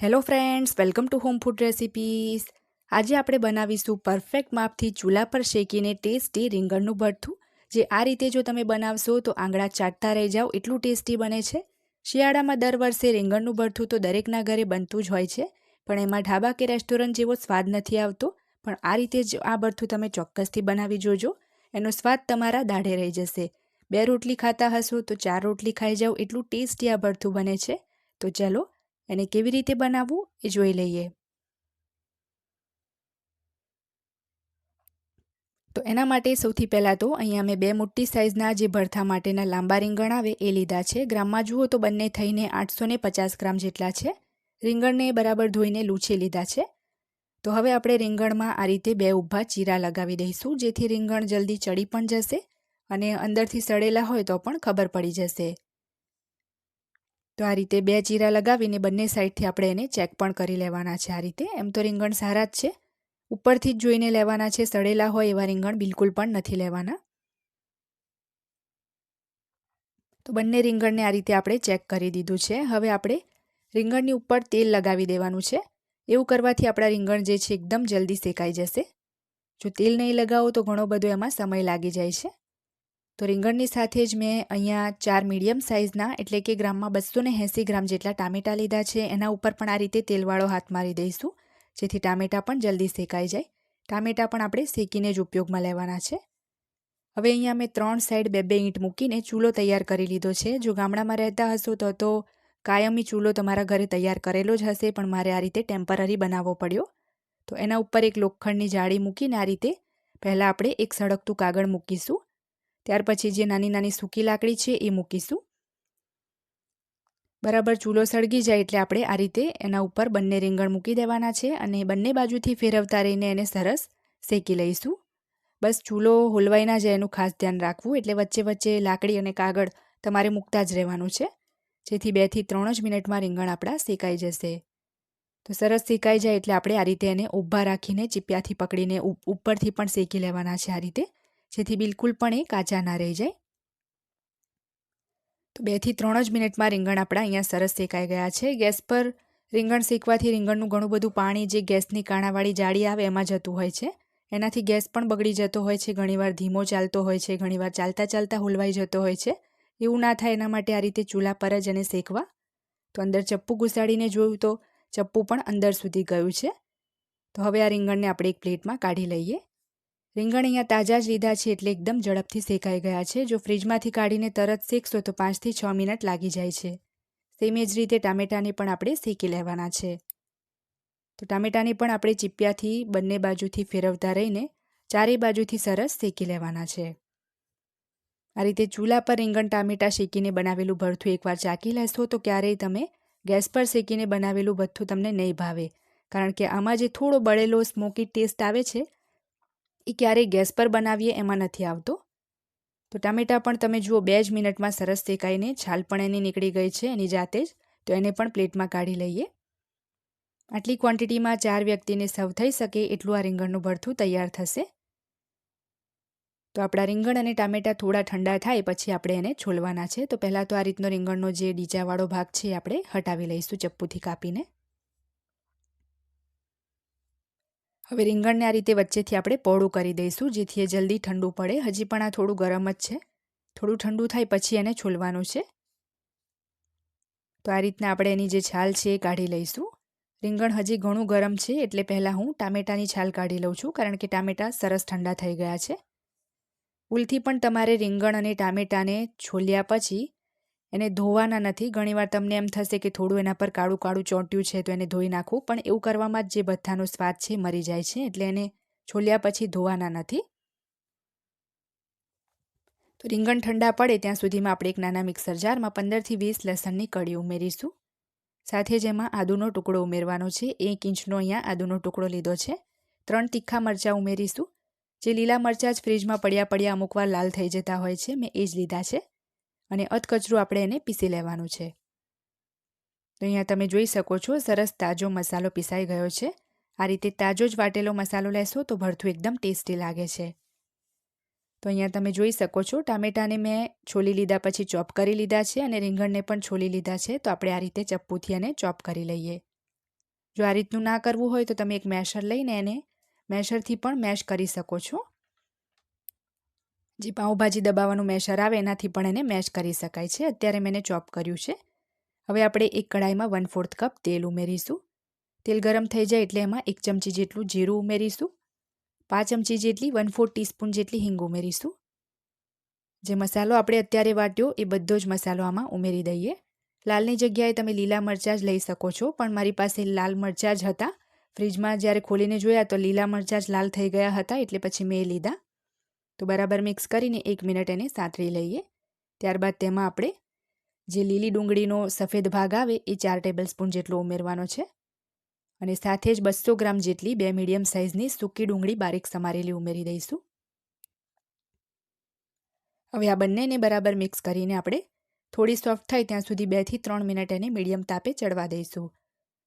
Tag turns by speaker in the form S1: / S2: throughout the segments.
S1: Hello friends welcome to home food recipes આજે આપણે બનાવીશું પરફેક્ટ માપથી ચૂલા પર શેકીને ટેસ્ટી રીંગણનું ભરથું જે આ રીતે જો તમે બનાવશો તો આંગળા ચાટતા રહી જાઓ, એટલું ટેસ્ટી બને છે. શિયાળામાં દર વર્ષે રીંગણનું ભરથું તો દરેકના ઘરે બનતું જ હોય છે, પણ એમાં ઢાબા કે રેસ્ટોરન્ટ જેવો સ્વાદ નથી આવતો. પણ આ રીતે જ આ ભરથું તમે ચોક્કસથી બનાવી જોજો. એનો સ્વાદ તમારા દાઢે રહી જશે. બે રોટલી ખાતા હશો તો ચાર રોટલી ખાઈ જાઓ, એટલું ટેસ્ટી આ ભરથું બને છે. તો ચલો એને કેવી રીતે બનાવવું એ જોઈ લઈએ. તો એના માટે સૌથી પહેલાં તો અહીંયા મેં બે મોટી સાઇઝના જે ભરથા માટેના લાંબા રીંગણ આવે એ લીધા છે. ગ્રામમાં જુઓ તો બંને થઈને આઠસો પચાસ ગ્રામ જેટલા છે. રીંગણને બરાબર ધોઈને લૂછી લીધા છે. તો હવે આપણે રીંગણમાં આ રીતે બે ઊભા ચીરા લગાવી દઈશું, જેથી રીંગણ જલ્દી ચડી પણ જશે અને અંદરથી સડેલા હોય તો પણ ખબર પડી જશે. તો આ રીતે બે ચીરા લગાવીને બંને સાઈડથી આપણે એને ચેક પણ કરી લેવાના છે આ રીતે. એમ તો રીંગણ સારા જ છે. ઉપરથી જ જોઈને લેવાના છે, સડેલા હોય એવા રીંગણ બિલકુલ પણ નથી લેવાના. તો બંને રીંગણને આ રીતે આપણે ચેક કરી દીધું છે. હવે આપણે રીંગણની ઉપર તેલ લગાવી દેવાનું છે. એવું કરવાથી આપણા રીંગણ જે છે, એકદમ જલ્દી શેકાઈ જશે. જો તેલ નહીં લગાવો તો ઘણો બધો એમાં સમય લાગી જાય છે. તો રીંગણની સાથે જ મેં અહીંયા ચાર મીડિયમ સાઇઝના, એટલે કે ગ્રામમાં બસો ને એંસી ગ્રામ જેટલા ટામેટાં લીધા છે. એના ઉપર પણ આ રીતે તેલવાળો હાથ મારી દઈશું, જેથી ટામેટાં પણ જલ્દી શેકાઈ જાય. ટામેટાં પણ આપણે શેકીને જ ઉપયોગમાં લેવાના છે. હવે અહીંયા મેં ત્રણ સાઈડ બે બે ઈંટ મૂકીને ચૂલો તૈયાર કરી લીધો છે. જો ગામડામાં રહેતા હશો તો તો કાયમી ચૂલો તમારા ઘરે તૈયાર કરેલો જ હશે, પણ મારે આ રીતે ટેમ્પરરી બનાવવો પડ્યો. તો એના ઉપર એક લોખંડની જાળી મૂકીને આ રીતે પહેલાં આપણે એક સળગતું કાગળ મૂકીશું. ત્યાર પછી જે નાની નાની સૂકી લાકડી છે એ મૂકીશું. બરાબર ચૂલો સળગી જાય એટલે આપણે આ રીતે એના ઉપર બંને રીંગણ મૂકી દેવાના છે અને બંને બાજુથી ફેરવતા રહીને એને સરસ શેકી લઈશું. બસ ચૂલો હોલવાઈ ના જાય એનું ખાસ ધ્યાન રાખવું એટલે વચ્ચે વચ્ચે લાકડી અને કાગળ તમારે મૂકતા જ રહેવાનું છે. જેથી બેથી ત્રણ જ મિનિટમાં રીંગણ આપણા શેકાઈ જશે. તો સરસ શેકાઈ જાય એટલે આપણે આ રીતે એને ઊભા રાખીને ચીપિયાથી પકડીને ઉપરથી પણ શેકી લેવાના છે આ રીતે. જેથી બિલકુલ પણ એ કાચા ના રહી જાય. તો બેથી ત્રણ જ મિનિટમાં રીંગણ આપણા અહીંયા સરસ શેકાઈ ગયા છે. ગેસ પર રીંગણ શેકવાથી રીંગણનું ઘણું બધું પાણી જે ગેસની કાણાવાળી જાળી આવે એમાં જતું હોય છે. એનાથી ગેસ પણ બગડી જતો હોય છે, ઘણીવાર ધીમો ચાલતો હોય છે, ઘણીવાર ચાલતા ચાલતા હુલવાઈ જતો હોય છે. એવું ના થાય એના માટે આ રીતે ચૂલા પર જ એને શેકવા. તો અંદર ચપ્પુ ઘુસાડીને જોયું તો ચપ્પુ પણ અંદર સુધી ગયું છે. તો હવે આ રીંગણને આપણે એક પ્લેટમાં કાઢી લઈએ. રીંગણ અહીંયા તાજા જ લીધા છે એટલે એકદમ ઝડપથી શેકાઈ ગયા છે. જો ફ્રીજમાંથી કાઢીને તરત શેકશો તો પાંચથી છ મિનિટ લાગી જાય છે. સેમ જ રીતે ટામેટાને પણ આપણે શેકી લેવાના છે. તો ટામેટાને પણ આપણે ચીપિયાથી બંને બાજુથી ફેરવતા રહીને ચારેય બાજુથી સરસ શેકી લેવાના છે. આ રીતે ચૂલા પર રીંગણ ટામેટા શેકીને બનાવેલું ભરથું એકવાર ચાકી લેશો તો ક્યારેય તમે ગેસ પર શેકીને બનાવેલું ભથ્થું તમને નહીં ભાવે. કારણ કે આમાં જે થોડો બળેલો સ્મોકી ટેસ્ટ આવે છે એ ક્યારેય ગેસ પર બનાવીએ એમાં નથી આવતો. તો ટામેટાં પણ તમે જુઓ બે જ મિનિટમાં સરસ શેકાઈને છાલ પણ એની નીકળી ગઈ છે એની જાતે જ, તો એને પણ પ્લેટમાં કાઢી લઈએ. આટલી ક્વોન્ટિટીમાં ચાર વ્યક્તિને સર્વ થઈ શકે એટલું આ રીંગણનું ભરથું તૈયાર થશે. તો આપણા રીંગણ અને ટામેટાં થોડા ઠંડા થાય પછી આપણે એને છોલવાના છે. તો પહેલાં તો આ રીતનો રીંગણનો જે ડીજાવાળો ભાગ છે આપણે હટાવી લઈશું ચપ્પુથી કાપીને. હવે રીંગણને આ રીતે વચ્ચેથી આપણે પહોળું કરી દઈશું, જેથી એ જલ્દી ઠંડુ પડે. હજી પણ આ થોડું ગરમ જ છે. થોડું ઠંડુ થાય પછી એને છોલવાનું છે. તો આ રીતના આપણે એની જે છાલ છે એ કાઢી લઈશું. રીંગણ હજી ઘણું ગરમ છે, એટલે પહેલાં હું ટામેટાની છાલ કાઢી લઉં છું, કારણ કે ટામેટાં સરસ ઠંડા થઈ ગયા છે. ભૂલથી પણ તમારે રીંગણ અને ટામેટાને છોલ્યા પછી એને ધોવાના નથી. ઘણીવાર તમને એમ થશે કે થોડું એના પર કાળું કાળું ચોંટ્યું છે તો એને ધોઈ નાખવું. પણ એવું કરવામાં જ જે બધાનો સ્વાદ છે મરી જાય છે. એટલે એને છોલ્યા પછી ધોવાના નથી. તો રીંગણ ઠંડા પડે ત્યાં સુધીમાં આપણે એક નાના મિક્સર જારમાં પંદરથી વીસ લસણની કળી ઉમેરીશું. સાથે જેમાં આદુનો ટુકડો ઉમેરવાનો છે. એક ઇંચનો અહીંયા આદુનો ટુકડો લીધો છે. ત્રણ તીખા મરચાં ઉમેરીશું. જે લીલા મરચાં જ ફ્રીજમાં પડ્યા પડ્યા અમુકવાર લાલ થઈ જતા હોય છે. મેં એ જ લીધા છે. અને અધકચરું આપણે એને પીસી લેવાનું છે. તો અહીંયા તમે જોઈ શકો છો, સરસ તાજો મસાલો પીસાઈ ગયો છે. આ રીતે તાજો જ વાટેલો મસાલો લેશો તો ભરથું એકદમ ટેસ્ટી લાગે છે. તો અહીંયા તમે જોઈ શકો છો, ટામેટાને મેં છોલી લીધા પછી ચોપ કરી લીધા છે અને રીંગણને પણ છોલી લીધા છે. તો આપણે આ રીતે ચપ્પુથી એને ચોપ કરી લઈએ. જો આ રીતનું ના કરવું હોય તો તમે એક મેશર લઈને એને મેશરથી પણ મેશ કરી શકો છો. જે પાઉંભાજી દબાવવાનું મેશર આવે એનાથી પણ એને મેશ કરી શકાય છે. અત્યારે મેં ચોપ કર્યું છે. હવે આપણે એક કઢાઈમાં વન ફોર્થ કપ તેલ ઉમેરીશું. તેલ ગરમ થઈ જાય એટલે એમાં એક ચમચી જેટલું જીરું ઉમેરીશું. પાંચ ચમચી જેટલી વન ફોર ટીસ્પૂન જેટલી હિંગ ઉમેરીશું. જે મસાલો આપણે અત્યારે વાટ્યો એ બધો જ મસાલો આમાં ઉમેરી દઈએ. લાલની જગ્યાએ તમે લીલા મરચાં જ લઈ શકો છો, પણ મારી પાસે લાલ મરચાં જ હતા. ફ્રીજમાં જ્યારે ખોલીને જોયા તો લીલા મરચાં જ લાલ થઈ ગયા હતા, એટલે પછી મેં લીધા. તો બરાબર મિક્સ કરીને એક મિનિટ એને સાંતળી લઈએ. ત્યારબાદ તેમાં આપણે જે લીલી ડુંગળીનો સફેદ ભાગ આવે એ ચાર ટેબલ સ્પૂન જેટલો ઉમેરવાનો છે. અને સાથે જ બસો ગ્રામ જેટલી બે મીડિયમ સાઇઝની સૂકી ડુંગળી બારીક સમારેલી ઉમેરી દઈશું. હવે આ બંનેને બરાબર મિક્સ કરીને આપણે થોડી સોફ્ટ થાય ત્યાં સુધી બેથી ત્રણ મિનિટ એને મીડિયમ તાપે ચડવા દઈશું.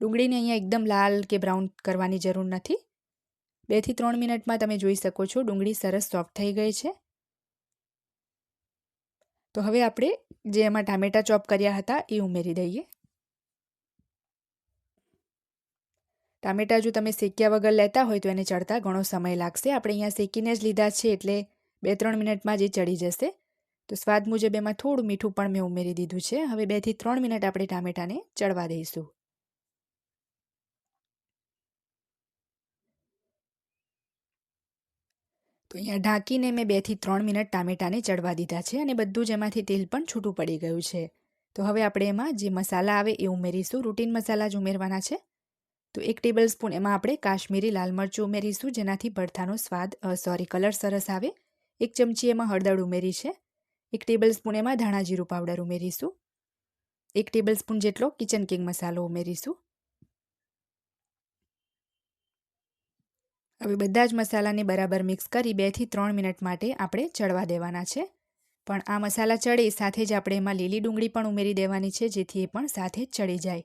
S1: ડુંગળીને અહીંયા એકદમ લાલ કે બ્રાઉન કરવાની જરૂર નથી. બેથી ત્રણ મિનિટમાં તમે જોઈ શકો છો ડુંગળી સરસ સોફ્ટ થઈ ગઈ છે. તો હવે આપણે જે એમાં ટામેટાં ચોપ કર્યા હતા એ ઉમેરી દઈએ. ટામેટાં જો તમે શેક્યા વગર લેતા હોય તો એને ચડતા ઘણો સમય લાગશે. આપણે અહીંયા શેકીને જ લીધા છે એટલે બે ત્રણ મિનિટમાં જ એ ચડી જશે. તો સ્વાદ મુજબ એમાં થોડું મીઠું પણ મેં ઉમેરી દીધું છે. હવે બેથી ત્રણ મિનિટ આપણે ટામેટાને ચડવા દઈશું. તો અહીંયા ઢાંકીને મેં બેથી ત્રણ મિનિટ ટામેટાને ચડવા દીધા છે અને બધું જ એમાંથી તેલ પણ છૂટું પડી ગયું છે. તો હવે આપણે એમાં જે મસાલા આવે એ ઉમેરીશું. રૂટીન મસાલા જ ઉમેરવાના છે. તો એક ટેબલ સ્પૂન એમાં આપણે કાશ્મીરી લાલ મરચું ઉમેરીશું, જેનાથી ભરથાનો સ્વાદ સોરી, કલર સરસ આવે. એક ચમચી એમાં હળદર ઉમેરી છે. એક ટેબલ સ્પૂન એમાં ધાણા જીરું પાવડર ઉમેરીશું. એક ટેબલ સ્પૂન જેટલો કિચન કિંગ મસાલો ઉમેરીશું. હવે બધા જ મસાલાને બરાબર મિક્સ કરી બેથી ત્રણ મિનિટ માટે આપણે ચડવા દેવાના છે. પણ આ મસાલા ચડે સાથે જ આપણે એમાં લીલી ડુંગળી પણ ઉમેરી દેવાની છે, જેથી એ પણ સાથે ચડી જાય.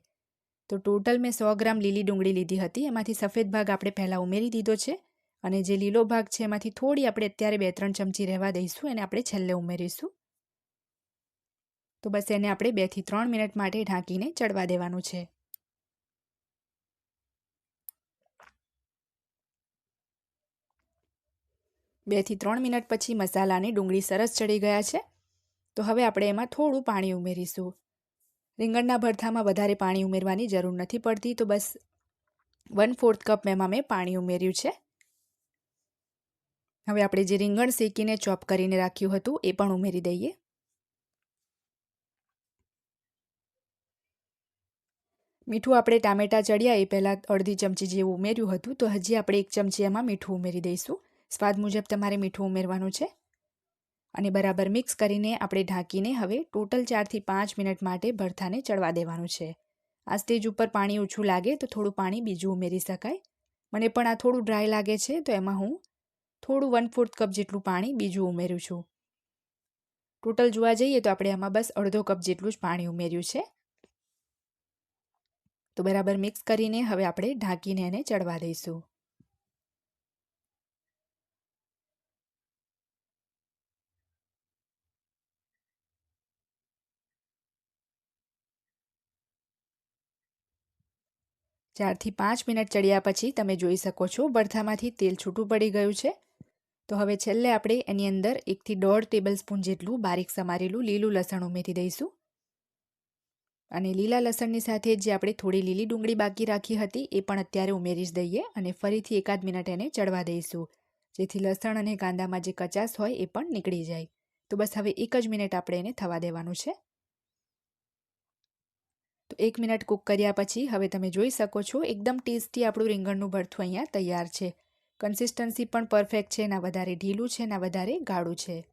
S1: તો ટોટલ મેં સો ગ્રામ લીલી ડુંગળી લીધી હતી, એમાંથી સફેદ ભાગ આપણે પહેલાં ઉમેરી દીધો છે અને જે લીલો ભાગ છે એમાંથી થોડી આપણે અત્યારે બે ત્રણ ચમચી રહેવા દઈશું અને આપણે છેલ્લે ઉમેરીશું. તો બસ એને આપણે બેથી ત્રણ મિનિટ માટે ઢાંકીને ચડવા દેવાનું છે. બેથી ત્રણ મિનિટ પછી મસાલાની ડુંગળી સરસ ચડી ગયા છે. તો હવે આપણે એમાં થોડું પાણી ઉમેરીશું. રીંગણના ભરથામાં વધારે પાણી ઉમેરવાની જરૂર નથી પડતી, તો બસ વન ફોર્થ કપ એમાં મેં પાણી ઉમેર્યું છે. હવે આપણે જે રીંગણ શેકીને ચોપ કરીને રાખ્યું હતું, એ પણ ઉમેરી દઈએ. મીઠું આપણે ટામેટાં ચડ્યા, એ પહેલાં અડધી ચમચી જેવું ઉમેર્યું હતું, તો હજી આપણે એક ચમચી એમાં મીઠું ઉમેરી દઈશું. સ્વાદ મુજબ તમારે મીઠું ઉમેરવાનું છે. અને બરાબર મિક્સ કરીને આપણે ઢાંકીને હવે ટોટલ ચારથી પાંચ મિનિટ માટે ભરથાને ચડવા દેવાનું છે. આ સ્ટેજ ઉપર પાણી ઓછું લાગે તો થોડું પાણી બીજું ઉમેરી શકાય. મને પણ આ થોડું ડ્રાય લાગે છે તો એમાં હું થોડું વન ફોર્થ કપ જેટલું પાણી બીજું ઉમેર્યું છું. ટોટલ જોવા જઈએ તો આપણે આમાં બસ અડધો કપ જેટલું જ પાણી ઉમેર્યું છે. તો બરાબર મિક્સ કરીને હવે આપણે ઢાંકીને એને ચડવા દઈશું. ચારથી પાંચ મિનિટ ચડ્યા પછી તમે જોઈ શકો છો ભરથામાંથી તેલ છૂટું પડી ગયું છે. તો હવે છેલ્લે આપણે એની અંદર એકથી દોઢ ટેબલ સ્પૂન જેટલું બારીક સમારેલું લીલું લસણ ઉમેરી દઈશું. અને લીલા લસણની સાથે જે આપણે થોડી લીલી ડુંગળી બાકી રાખી હતી એ પણ અત્યારે ઉમેરી જ દઈએ અને ફરીથી એકાદ મિનિટ એને ચડવા દઈશું. જેથી લસણ અને કાંદામાં જે કચાસ હોય એ પણ નીકળી જાય. તો બસ હવે એક જ મિનિટ આપણે એને થવા દેવાનું છે. એક મિનિટ કૂક કર્યા પછી હવે તમે જોઈ શકો છો, એકદમ ટેસ્ટી આપણું રીંગણનું ભરથું અહીંયા તૈયાર છે. કન્સિસ્ટન્સી પણ પરફેક્ટ છે, ના વધારે ઢીલું છે, ના વધારે ગાળું છે.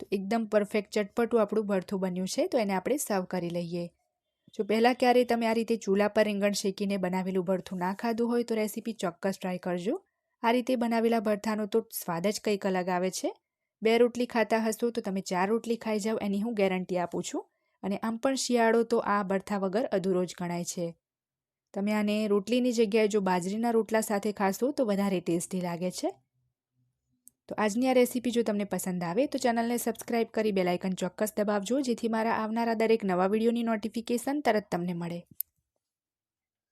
S1: તો એકદમ પરફેક્ટ ચટપટું આપણું ભરથું બન્યું છે, તો એને આપણે સર્વ કરી લઈએ. જો પહેલાં ક્યારેય તમે આ રીતે ચૂલા પર રીંગણ શેકીને બનાવેલું ભરથું ના ખાધું હોય, તો રેસીપી ચોક્કસ ટ્રાય કરજો. આ રીતે બનાવેલા ભરથાનો તો સ્વાદ જ કંઈક અલગ આવે છે. બે રોટલી ખાતા હશો, તો તમે ચાર રોટલી ખાઈ જાઓ, એની હું ગેરંટી આપું છું. અને આમ પણ શિયાળો તો આ બરથા વગર અધૂરો જ ગણાય છે. તમે આને રોટલીની જગ્યાએ જો બાજરીના રોટલા સાથે ખાશો તો વધારે ટેસ્ટી લાગે છે. તો આજની આ રેસીપી જો તમને પસંદ આવે તો ચેનલને સબસ્ક્રાઇબ કરી બેલાઇકન ચોક્કસ દબાવજો જેથી મારા આવનારા દરેક નવા વિડીયોની નોટિફિકેશન તરત તમને મળે.